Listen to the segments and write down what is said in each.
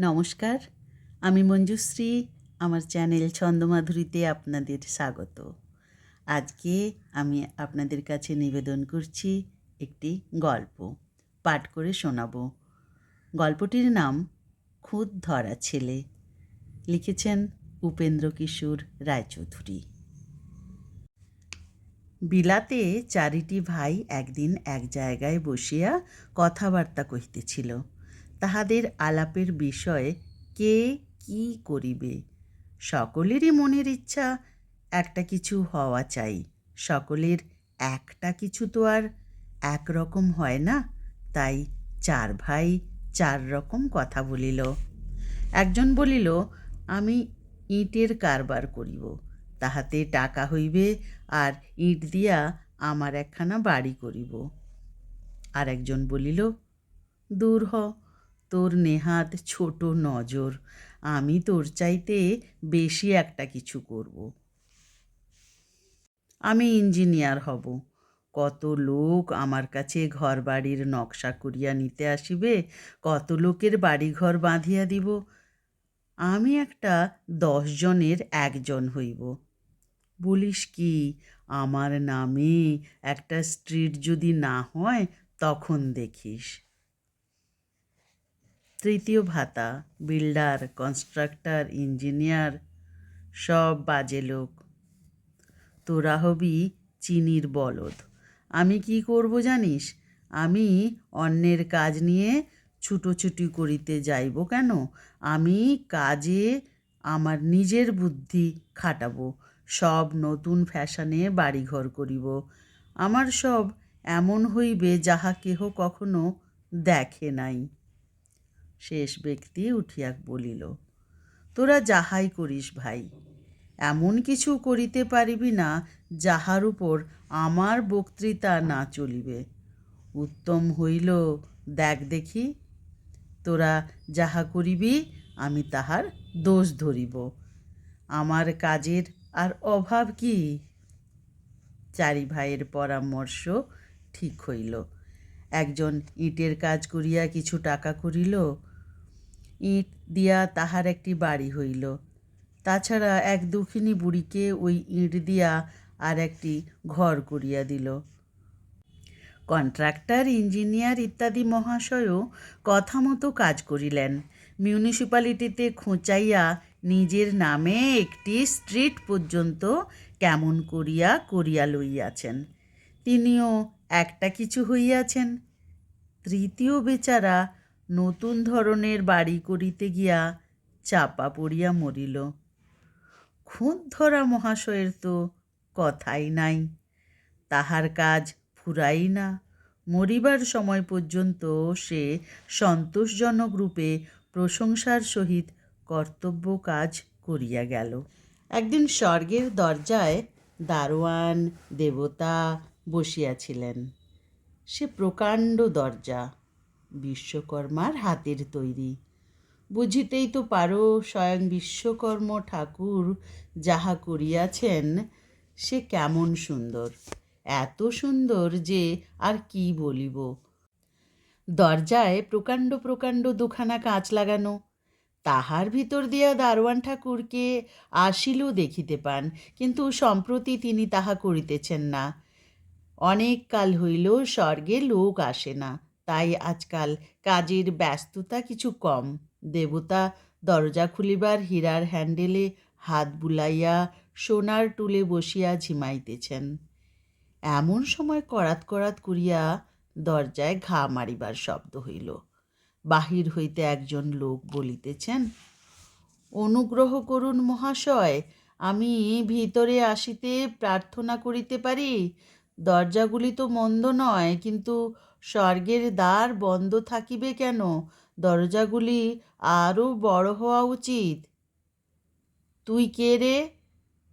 নমস্কার, আমি মঞ্জুশ্রী, আমার চ্যানেল ছন্দমাধুরীতে আপনাদের স্বাগত। আজকে আমি আপনাদের কাছে নিবেদন করছি একটি গল্প, পাঠ করে শোনাবো। গল্পটির নাম, খুদ ধরা ছেলে, লিখেছেন উপেন্দ্র কিশোর রায়চৌধুরী। বিলাতে চারিটি ভাই একদিন এক জায়গায় বসিয়া কথাবার্তা কহিতেছিল। তাহাদের আলাপের বিষয় কে কি করিবে? সকলেরই মনের ইচ্ছা, একটা কিছু হওয়া চাই। সকলের একটা কিছু তো আর একরকম হয় না। তাই চার ভাই চার রকম কথা বলিল। একজন বলিল, আমি ইটের কারবার করিব। তাহাতে টাকা হইবে আর ইট দিয়া আমার একখানা বাড়ি করিব। আর একজন বলিল, দূর হ তোর নেহাত ছোট নজর। আমি তোর চাইতে বেশি একটা কিছু করব। আমি ইঞ্জিনিয়ার হব। কত লোক আমার কাছে ঘর বাড়ির নকশা করিয়া নিতে আসিবে, কত লোকের বাড়িঘর বাঁধিয়া দিব। আমি একটা দশ জনের একজন হইব। বলিস কি, আমার নামে একটা স্ট্রিট যদি না হয় তখন দেখিস। তৃতীয় ভাতা, বিল্ডার, কনস্ট্রাক্টর, ইঞ্জিনিয়ার, সব বাজে লোক। তোরা হবি চিনির বলদ। আমি কি করব জানিস? আমি অন্যের কাজ নিয়ে ছুটোছুটি করিতে যাইব কেন? আমি কাজে আমার নিজের বুদ্ধি খাটাবো, সব নতুন ফ্যাশনে বাড়িঘর করিব। আমার সব এমন হইবে যাহা কেহ কখনো দেখে নাই। শেষ ব্যক্তি উঠিয়া বলিল, তোরা যাহাই করিস ভাই, এমন কিছু করিতে পারিবি না যাহার উপর আমার বক্তৃতা না চলিবে। উত্তম হইল, দেখ দেখি, তোরা যাহা করিবি আমি তাহার দোষ ধরিব। আমার কাজের আর অভাব কি? চারি ভাইয়ের পরামর্শ ঠিক হইল। একজন ইটের কাজ করিয়া কিছু টাকা করিল ইট দিয়া তাহার একটি বাড়ি হইল। তাছাড়া এক দুঃখিনী বুড়িকে ওই ইট দিয়া আর একটি ঘর করিয়া দিল। কন্ট্রাক্টর, ইঞ্জিনিয়ার ইত্যাদি মহাশয়ও কথা মতো কাজ করিলেন। মিউনিসিপ্যালিটিতে খোঁচাইয়া নিজের নামে একটি স্ট্রিট পর্যন্ত কেমন করিয়া করিয়া লইয়াছেন। তিনিও একটা কিছু হইয়াছেন। তৃতীয় বেচারা নতুন ধরনের বাড়ি করিতে গিয়া চাপা পড়িয়া মরিল। খুঁত ধরা মহাশয়ের তো কথাই নাই। তাহার কাজ ফুরাই না। মরিবার সময় পর্যন্ত সে সন্তোষজনক রূপে প্রশংসার সহিত কর্তব্য কাজ করিয়া গেল। একদিন স্বর্গের দরজায় দারোয়ান, দেবতা বসিয়াছিলেন। সে প্রকাণ্ড দরজা বিশ্বকর্মার হাতের তৈরি। বুঝিতেই তো পারো, স্বয়ং বিশ্বকর্ম ঠাকুর যাহা করিয়াছেন, সে কেমন সুন্দর। এত সুন্দর যে আর কি বলিব। দরজায় প্রকাণ্ড প্রকাণ্ড দুখানা কাঁচ লাগানো। তাহার ভিতর দিয়া দারোয়ান ঠাকুরকে আসিলেও দেখিতে পান, কিন্তু সম্প্রতি তিনি তাহা করিতেছেন না। অনেক কাল হইল, স্বর্গে লোক আসে না। তাই আজকাল কাজের ব্যস্ততা কিছু কম। দেবতা দরজা খুলিবার হীরার হ্যান্ডেলে হাত বুলাইয়া সোনার টুলে বসিয়া ঝিমাইতেছেন। এমন সময় করাত করাত করিয়া দরজায় ঘা মারিবার শব্দ হইল। বাহির হইতে একজন লোক বলিতেছেন, অনুগ্রহ করুন মহাশয়, আমি ভিতরে আসিতে প্রার্থনা করিতে পারি। দরজাগুলি তো মন্দ নয়, কিন্তু স্বর্গের দ্বার বন্ধ থাকিবে কেন? দরজাগুলি আরও বড় হওয়া উচিত। তুই কে রে?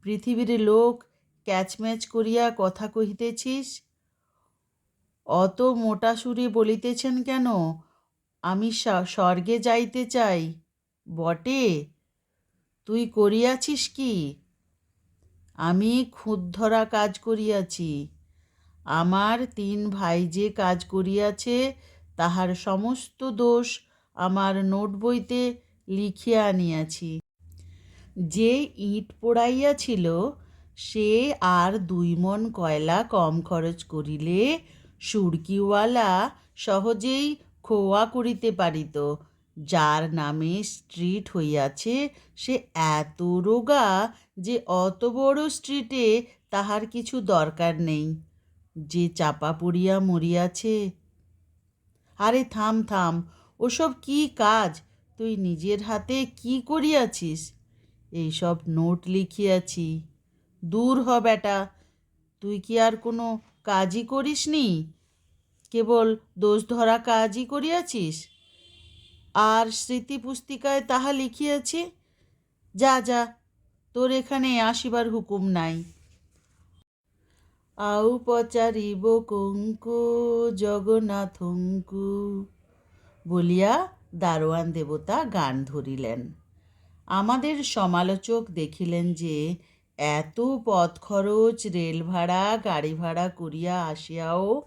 পৃথিবীর লোক ক্যাচম্যাচ করিয়া কথা কহিতেছিস? অত মোটা সুরে বলিতেছেন কেন? আমি স্বর্গে যাইতে চাই। বটে? তুই করিয়াছিস কি? আমি ক্ষুদ্ধরা কাজ করিয়াছি। আমার তিন ভাই যে কাজ করিয়াছে, তাহার সমস্ত দোষ আমার নোট বইতে লিখিয়া আনিয়াছি। যে ইট পোড়াইয়াছিল, সে আর দুই মন কয়লা কম খরচ করিলে সুরকিওয়ালা সহজেই খোয়া করিতে পারিত। যার নামে স্ট্রিট হইয়াছে, সে এত রোগা যে অত বড় স্ট্রিটে তাহার কিছু দরকার নেই। যে চাপা পড়িয়া মরিয়াছে। আরে থাম থাম, ওসব কি কাজ? তুই নিজের হাতে কি করিয়াছিস? এইসব নোট লিখিয়াছি। দূর হ বেটা তুই কি আর কোনো কাজই করিসনি? কেবল দোষ ধরা কাজই করিয়াছিস? আর স্মৃতি পুস্তিকায় তাহা লিখিয়াছি? যা যা, তোর এখানে আসিবার হুকুম নাই। আউ পচারিব কঙ্কু জগন্নাথঙ্কু। বলিয়া দারোয়ান দেবতা গান ধরিলেন। আমাদের সমালোচক দেখিলেন যে, এত পথ খরচ রেল ভাড়া, গাড়ি ভাড়া করিয়া আসিয়াও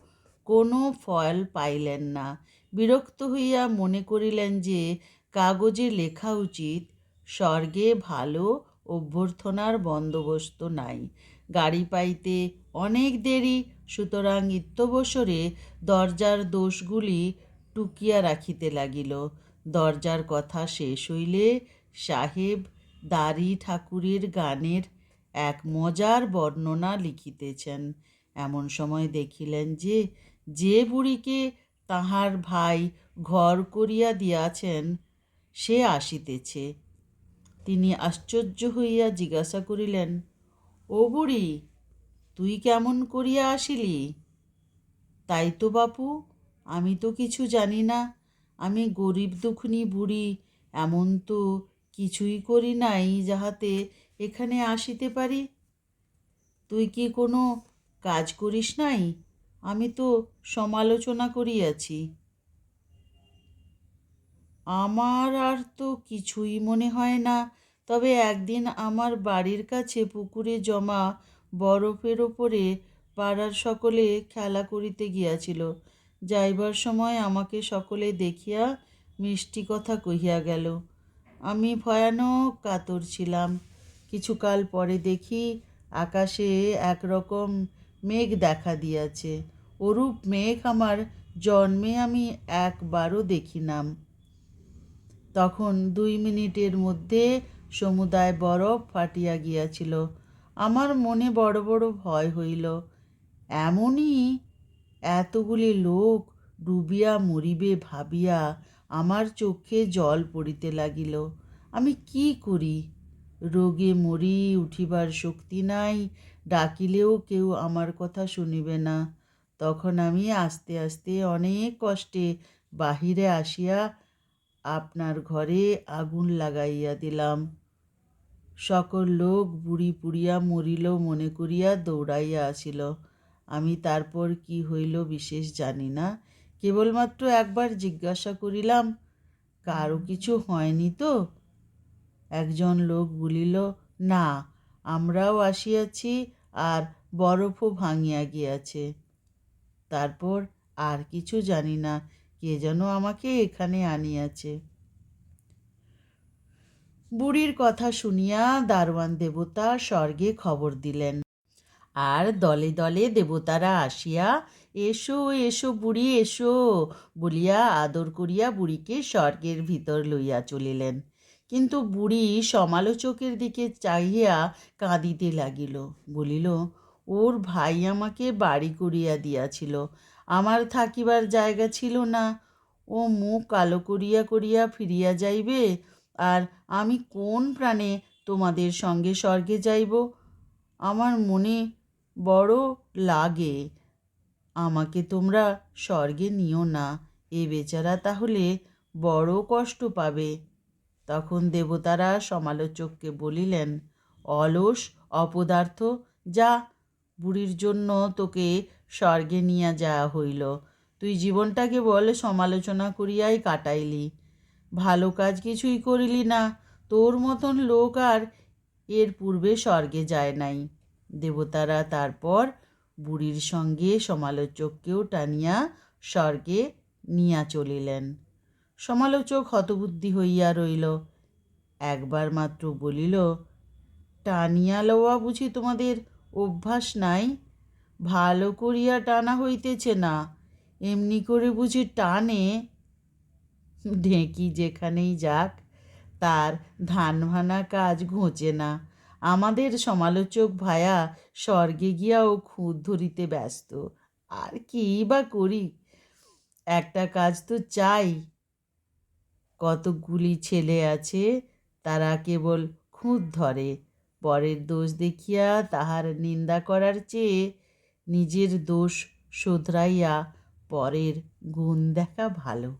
কোনো ফল পাইলেন না। বিরক্ত হইয়া মনে করিলেন যে, কাগজে লেখা উচিত, স্বর্গে ভালো অভ্যর্থনার বন্দোবস্ত নাই। গাড়ি পাইতে অনেক দেরি, সুতরাং ইত্যবসরে দরজার দোষগুলি টুকিয়া রাখিতে লাগিল। দরজার কথা শেষ হইলে সাহেব দাড়ি ঠাকুরের গানের এক মজার বর্ণনা লিখিতেছেন। এমন সময় দেখিলেন যে যে বুড়িকে তাহার ভাই ঘর করিয়া দিয়াছেন, সে আসিতেছে। তিনি আশ্চর্য হইয়া জিজ্ঞাসা করিলেন, ও বুড়ি তুই কেমন করিয়া আসিলি? তাই তো বাপু, আমি তো কিছু জানি না। আমি গরিব দুঃখনি বুড়ি, এমন তো কিছুই করি নাই যাহাতে এখানে আসিতে পারি। তুই কি কোনো কাজ করিস নাই? আমি তো সমালোচনা করিয়াছি। আমার আর তো কিছুই মনে হয় না, তবে একদিন আমার বাড়ির কাছে পুকুরে জমা বরফের ওপরে পাড়ার সকলে খেলা করিতে গিয়াছিল। যাইবার সময় আমাকে সকলে দেখিয়া মিষ্টি কথা কহিয়া গেল, আমি ভয়ানক কাতর ছিলাম। কিছুকাল পরে দেখি আকাশে একরকম মেঘ দেখা দিয়াছে। ওরূপ মেঘ আমার জন্মে আমি একবারও দেখিনাম। তখন দুই মিনিটের মধ্যে সমুদায় বরফ ফাটিয়া গিয়াছিল। আমার মনে বড় বড় ভয় হইল। এমনই এতগুলি লোক ডুবিয়া মরিবে ভাবিয়া আমার চোখে জল পড়িতে লাগিল। আমি কি করি? রোগে মরি উঠিবার শক্তি নাই, ডাকিলেও কেউ আমার কথা শুনিবে না। তখন আমি আস্তে আস্তে অনেক কষ্টে বাহিরে আসিয়া আপনার ঘরে আগুন লাগাইয়া দিলাম। সকল লোক বুড়ি পুড়িয়া মরিল, মনে করিয়া দৌড়াইয়া আসিল। আমি তারপর কি হইল বিশেষ জানি না। কেবলমাত্র একবার জিজ্ঞাসা করিলাম, কারও কিছু হয়নি তো? একজন লোক বলিল, না, আমরাও আসিয়াছি আর বরফও ভাঙিয়া গিয়াছে। তারপর আর কিছু জানি না, কে যেন আমাকে এখানে আনিয়াছে? বুড়ির কথা শুনিয়া দারোয়ান দেবতা স্বর্গে খবর দিলেন। আর দলে দলে দেবতারা আসিয়া, এসো এসো বুড়ি, এসো! বলিয়া আদর করিয়া বুড়িকে স্বর্গের ভিতর লইয়া চলিলেন। কিন্তু বুড়ি সমালোচকের দিকে চাহিয়া কাঁদিতে লাগিল। বলিল, ওর ভাই আমাকে বাড়ি করিয়া দিয়াছিল। আমার থাকিবার জায়গা ছিল না। ও মুখ কালো করিয়া করিয়া ফিরিয়া যাইবে? আর আমি কোন প্রাণে তোমাদের সঙ্গে স্বর্গে যাইব? আমার মনে বড় লাগে। আমাকে তোমরা স্বর্গে নিও না। এ বেচারা তাহলে বড় কষ্ট পাবে। তখন দেবতারা সমালোচককে বলিলেন, অলস অপদার্থ, যা বুড়ির জন্য তোকে স্বর্গে নিয়ে যাওয়া হইল। তুই জীবনটাকে বল সমালোচনা করিয়াই কাটাইলি। ভালো কাজ কিছুই করিলি না। তোর মতন লোক আর এর পূর্বে স্বর্গে যায় নাই। দেবতারা তারপর বুড়ির সঙ্গে সমালোচককেও টানিয়া স্বর্গে নিয়া চলিলেন। সমালোচক হতবুদ্ধি হইয়া রইল। একবার মাত্র বলিল, টানিয়া লওয়া বুঝি তোমাদের অভ্যাস নাই? ভালো করিয়া টানা হইতেছে না। এমনি করে বুঝি টানে ঢেঁকি যেখানেই যাক, তার ধান ভানা কাজ ঘোঁচে না। আমাদের সমালোচক ভায়া স্বর্গে গিয়াও খুঁত ধরিতে ব্যস্ত। আর কি বা করি? একটা কাজ তো চাই। কতকগুলি ছেলে আছে, তারা কেবল খুঁত ধরে। পরের দোষ দেখিয়া তাহার নিন্দা করার চেয়ে নিজের দোষ শোধরাইয়া পরের গুণ দেখা ভালো।